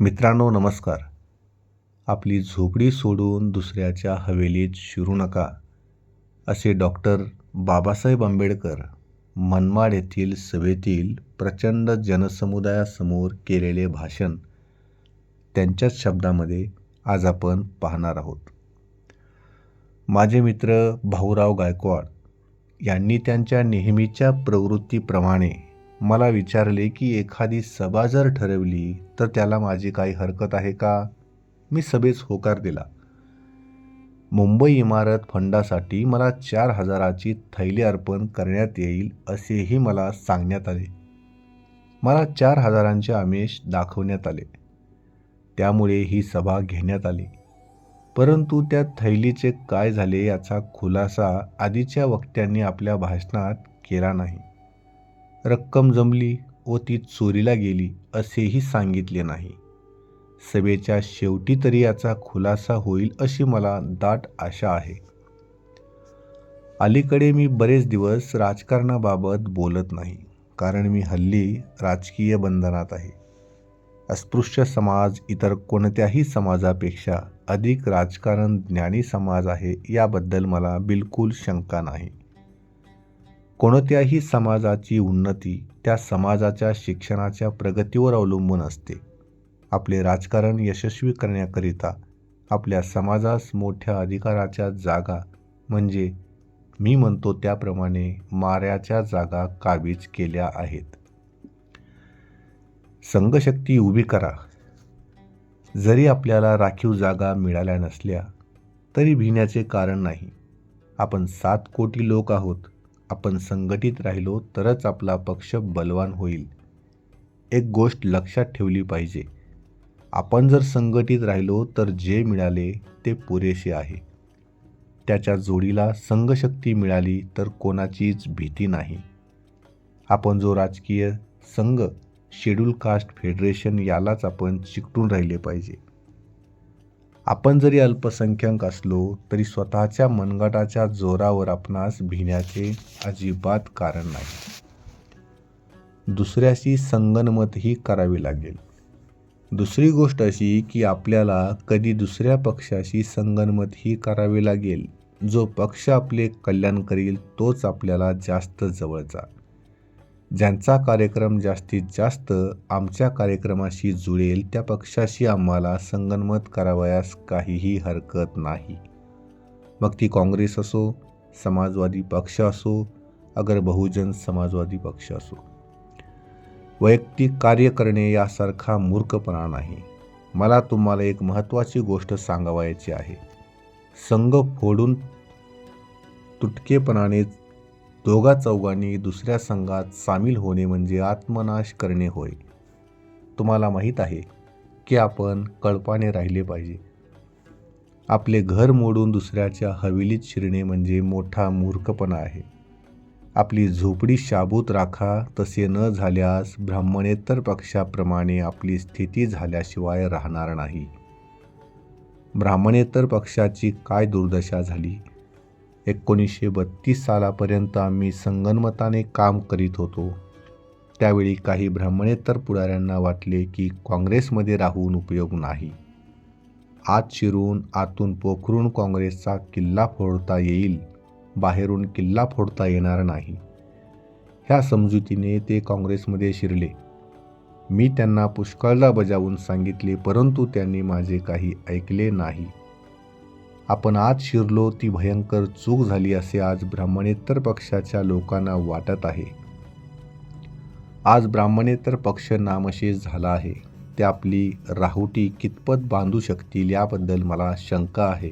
मित्रांनो नमस्कार. आपली झोपडी सोडून दुसऱ्याच्या हवेलीत शिरू नका असे डॉक्टर बाबासाहेब आंबेडकर मनमाड येथील सभेतील प्रचंड जनसमुदायासमोर केलेले भाषण त्यांच्याच शब्दामध्ये आज आपण पाहणार आहोत. माझे मित्र भाऊराव गायकवाड यांनी त्यांच्या नेहमीच्या प्रवृत्तीप्रमाणे मला विचारले की एखादी सभा जर ठरवली तर त्याला माझी काही हरकत आहे का? मी सभेस होकार दिला. मुंबई इमारत फंडासाठी मला चार हजाराची थैली अर्पण करण्यात येईल असेही मला सांगण्यात आले. मला चार हजारांचे आमिष दाखवण्यात आले. त्यामुळे ही सभा घेण्यात आली. परंतु त्या थैलीचे काय झाले याचा खुलासा आधीच्या वक्त्यांनी आपल्या भाषणात केला नाही. रक्कम जमली व ती चोरीला गेली असेही सांगितले नाही. सभेच्या शेवटी तरी याचा खुलासा होईल अशी मला दाट आशा आहे. अलीकडे मी बरेच दिवस राजकारणाबाबत बोलत नाही कारण मी हल्ली राजकीय बंधनात आहे. अस्पृश्य समाज इतर कोणत्याही समाजापेक्षा अधिक राजकारण ज्ञानी समाज आहे याबद्दल मला बिलकुल शंका नाही. कोणत्याही समाजाची उन्नती त्या समाजाच्या शिक्षणाच्या प्रगतीवर अवलंबून असते. आपले राजकारण यशस्वी करण्याकरिता आपल्या समाजास मोठ्या अधिकाराच्या जागा म्हणजे मी म्हणतो त्याप्रमाणे माऱ्याच्या जागा काबीज केल्या आहेत. संघशक्ती उभी करा. जरी आपल्याला राखीव जागा मिळाल्या नसल्या तरी भिण्याचे कारण नाही. आपण सात कोटी लोक आहोत. आपण संघटित राहिलो तरच आपला पक्ष बलवान होईल. एक गोष्ट लक्षात ठेवली पाहिजे. आपण जर संघटित राहिलो तर जे मिळाले ते पुरेसे आहे. त्याच्या जोडीला संघशक्ती मिळाली तर कोणाचीच भीती नाही. आपण जो राजकीय संघ शेड्यूल कास्ट फेडरेशन यालाच आपण चिकटून राहिले पाहिजे. आपण जरी अल्पसंख्याक असलो तरी स्वतःच्या मनगटाच्या जोरावर आपणास भिण्याचे अजिबात कारण नाही. दुसऱ्याशी संगनमतही करावी लागेल. दुसरी गोष्ट अशी की आपल्याला कधी दुसऱ्या पक्षाशी संगनमतही करावी लागेल. जो पक्ष आपले कल्याण करील तोच आपल्याला जास्त जवळचा ज्यांचा कार्यक्रम जास्तीत जास्त आमच्या कार्यक्रमाशी जुळेल त्या पक्षाशी आम्हाला संगनमत करावयास काहीही हरकत नाही. मग ती काँग्रेस असो समाजवादी पक्ष असो अगर बहुजन समाजवादी पक्ष असो. वैयक्तिक कार्य करणे यासारखा मूर्खपणा नाही. मला तुम्हाला एक महत्त्वाची गोष्ट सांगावयाची आहे. संघ फोडून तुटकेपणाने दोघा चौघांनी दुसऱ्या संघात सामील होणे म्हणजे आत्मनाश करणे होय. तुम्हाला माहीत आहे की आपण कळपाने राहिले पाहिजे. आपले घर मोडून दुसऱ्याच्या हवेलीत शिरणे म्हणजे मोठा मूर्खपणा आहे. आपली झोपडी शाबूत राखा तसे न झाल्यास ब्राह्मणेतर पक्षाप्रमाणे आपली स्थिती झाल्याशिवाय राहणार नाही. ब्राह्मणेतर पक्षाची काय दुर्दशा झाली? एकोणीसशे बत्तीस सालापर्यंत आम्ही संगनमताने काम करीत होतो. त्यावेळी काही ब्राह्मणेतर पुढाऱ्यांना वाटले की काँग्रेसमध्ये राहून उपयोग नाही. आत शिरून आतून पोखरून काँग्रेसचा किल्ला फोडता येईल बाहेरून किल्ला फोडता येणार नाही. ह्या समजुतीने ते काँग्रेसमध्ये शिरले. मी त्यांना पुष्कळदा बजावून सांगितले परंतु त्यांनी माझे काही ऐकले नाही. आपण आज शिरलो ती भयंकर चूक झाली असे आज ब्राह्मणेतर पक्षाच्या लोकांना वाटत आहे. आज ब्राह्मणेतर पक्ष नामशेष झाला आहे. ते आपली राहुटी कितपत बांधू शकतील याबद्दल मला शंका आहे.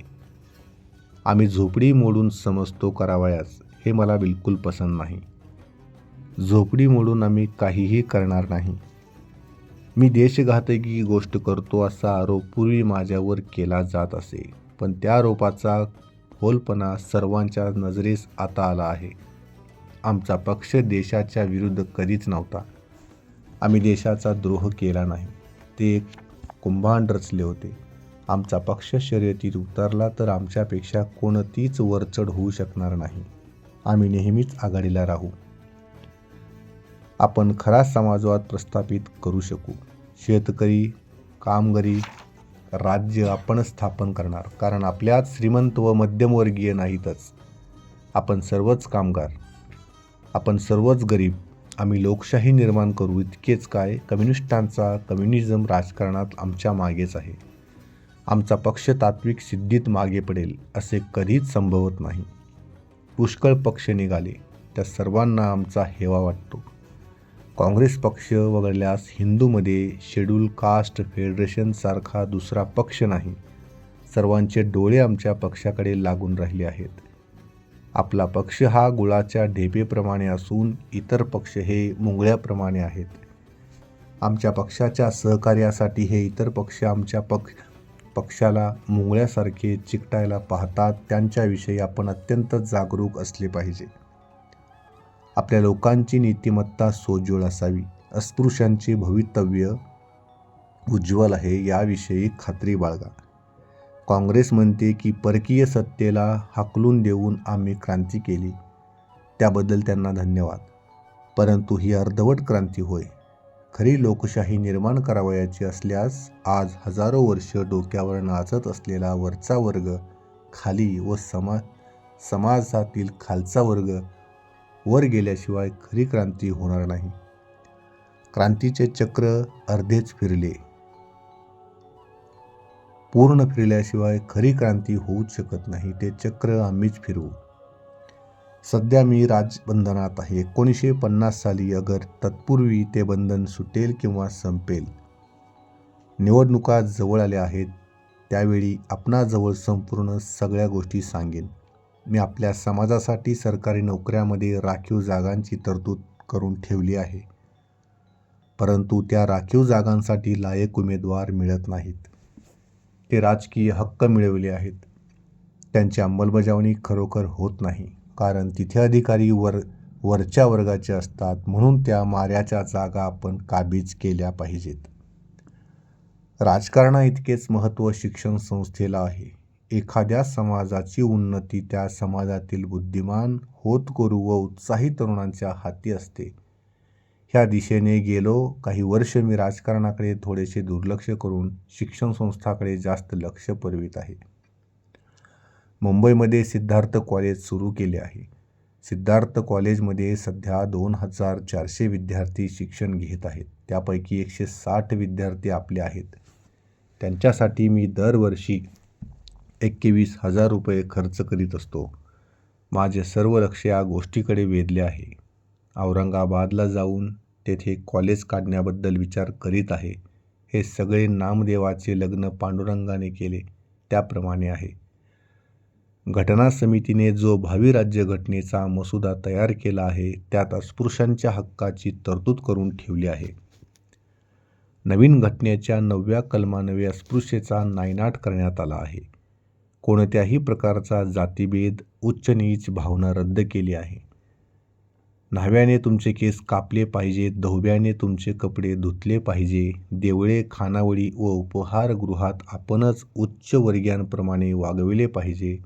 आम्ही झोपडी मोडून समजतो करावयास हे मला बिलकुल पसंत नाही. झोपडी मोडून आम्ही काहीही करणार नाही. मी देशघातकी गोष्ट करतो असा आरोप पूर्वी माझ्यावर केला जात असे. पण त्या रोपाचा खोलपणा सर्वांच्या नजरेस आता आला आहे. आमचा पक्ष देशाच्या विरुद्ध कधीच नव्हता. आम्ही देशाचा द्रोह केला नाही. ते एक कुंभांड रचले होते. आमचा पक्ष शर्यतीत उतरला तर आमच्यापेक्षा कोणतीच वरचढ होऊ शकणार नाही. आम्ही नेहमीच आघाडीला राहू. आपण खरा समाजवाद प्रस्थापित करू शकू. शेतकरी कामगारी राज्य आपण स्थापन करणार. कारण आपल्यात श्रीमंत व मध्यमवर्गीय नाहीतच. आपण सर्वच कामगार आपण सर्वच गरीब आम्ही लोकशाही निर्माण करू इतकेच काय कम्युनिस्टांचा कम्युनिझम राजकारणात आमच्या मागेच आहे. आमचा पक्ष तात्विक सिद्धीत मागे पडेल असे कधीच संभवत नाही. पुष्कळ पक्ष निघाले त्या सर्वांना आमचा हेवा वाटतो. काँग्रेस पक्ष वगळल्यास हिंदूमध्ये शेड्यूल कास्ट फेडरेशनसारखा दुसरा पक्ष नाही. सर्वांचे डोळे आमच्या पक्षाकडे लागून राहिले आहेत. आपला पक्ष हा गुळाच्या ढेपेप्रमाणे असून इतर पक्ष हे मुंगळ्याप्रमाणे आहेत. आमच्या पक्षाच्या सहकार्यासाठी हे इतर पक्ष आमच्या पक्ष पक्षाला मुंगळ्यासारखे चिकटायला पाहतात त्यांच्याविषयी आपण अत्यंत जागरूक असले पाहिजे. आपल्या लोकांची नीतिमत्ता सोज्वळ असावी. अस्पृश्यांचे भवितव्य उज्ज्वल आहे याविषयी खात्री बाळगा. काँग्रेस म्हणते की परकीय सत्तेला हाकलून देऊन आम्ही क्रांती केली. त्याबद्दल त्यांना धन्यवाद. परंतु ही अर्धवट क्रांती होय. खरी लोकशाही निर्माण करावयाची असल्यास आज हजारो वर्ष डोक्यावर नाचत असलेला वरचा वर्ग खाली व समा समाजातील खालचा वर्ग वर गेल्याशिवाय खरी क्रांती होणार नाही. क्रांतीचे चक्र अर्धेच फिरले. पूर्ण फिरल्याशिवाय खरी क्रांती होऊच शकत नाही ते चक्र आम्हीच फिरवू. सध्या मी राजबंधनात आहे. एकोणीसशे पन्नास साली अगर तत्पूर्वी ते बंधन सुटेल किंवा संपेल निवडणुका जवळ आल्या आहेत त्यावेळी आपणाजवळ संपूर्ण सगळ्या गोष्टी सांगेन. मी आपल्या समाजासाठी सरकारी नोकऱ्यामध्ये राखीव जागांची तरतूद करून ठेवली आहे. परंतु त्या राखीव जागांसाठी लायक उमेदवार मिळत नाहीत. ते राजकीय हक्क मिळवले आहेत. त्यांची अंमलबजावणी खरोखर होत नाही. कारण तिथे अधिकारी वर वरच्या वर्गाचे असतात म्हणून त्या माऱ्याच्या जागा आपण काबीज केल्या पाहिजेत. राजकारणा इतकेच महत्त्व शिक्षण संस्थेला आहे. एखाद्या समाजाची उन्नती त्या समाजातील बुद्धिमान होतकरू व उत्साही तरुणांच्या हाती असते. ह्या दिशेने गेलो काही वर्ष मी राजकारणाकडे थोडेसे दुर्लक्ष करून शिक्षण संस्थाकडे जास्त लक्ष पुरवित आहे. मुंबईमध्ये सिद्धार्थ कॉलेज सुरू केले आहे. सिद्धार्थ कॉलेजमध्ये सध्या दोन हजार चारशे विद्यार्थी शिक्षण घेत आहेत. त्यापैकी एकशे साठ विद्यार्थी आपले आहेत. त्यांच्यासाठी मी दरवर्षी एकवीस हजार रुपये खर्च करीत असतो. माझे सर्व लक्ष या गोष्टीकडे वेधले आहे. औरंगाबादला जाऊन तेथे कॉलेज काढण्याबद्दल विचार करीत आहे. हे सगळे नामदेवाचे लग्न पांडुरंगाने केले त्याप्रमाणे आहे. घटना समितीने जो भावी राज्यघटनेचा मसुदा तयार केला आहे त्यात अस्पृश्यांच्या हक्काची तरतूद करून ठेवली आहे. नवीन घटनेच्या नवव्या कलमानवे अस्पृश्येचा नायनाट करण्यात आला आहे. कोणत्याही प्रकारचा जातीभेद उच्च नीच भावना रद्द केली आहे. न्हाव्याने तुमचे केस कापले पाहिजेत धोब्याने तुमचे कपडे धुतले पाहिजे देवळे खानावळी व उपहारगृहात आपणच उच्चवर्गीयांप्रमाणे वागविले पाहिजे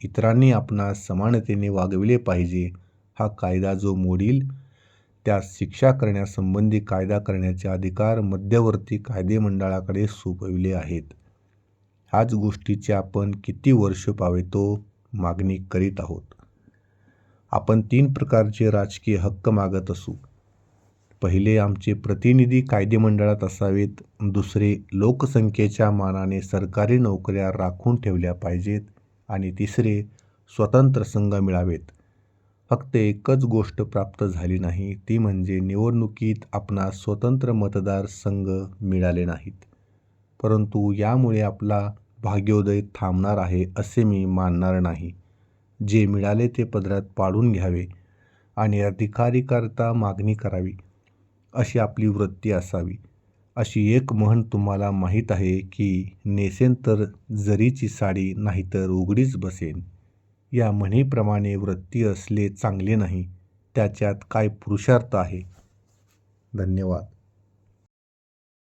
इतरांनी आपणास समानतेने वागविले पाहिजे हा कायदा जो मोडील त्यास शिक्षा करण्यासंबंधी कायदा करण्याचे अधिकार मध्यवर्ती कायदेमंडळाकडे सोपविले आहेत. ह्याच गोष्टीची आपण किती वर्ष पावेतो मागणी करीत आहोत. आपण तीन प्रकारचे राजकीय हक्क मागत असू. पहिले आमचे प्रतिनिधी कायदेमंडळात असावेत दुसरे लोकसंख्येच्या मानाने सरकारी नोकऱ्या राखून ठेवल्या पाहिजेत आणि तिसरे स्वतंत्र संघ मिळावेत. फक्त एकच गोष्ट प्राप्त झाली नाही ती म्हणजे निवडणुकीत आपणास स्वतंत्र मतदार संघ मिळाले नाहीत. परंतु यामुळे आपला भाग्योदय थांबणार आहे असे मी मानणार नाही. जे मिळाले ते पदरात पाडून घ्यावे आणि अधिकारीकरता मागणी करावी. अशी आपली वृत्ती असावी. अशी एक म्हण तुम्हाला माहीत आहे की नेसेन तर जरीची साडी नाहीतर उघडीच बसेन. या म्हणीप्रमाणे वृत्ती असले चांगले नाही. त्याच्यात काय पुरुषार्थ आहे? धन्यवाद.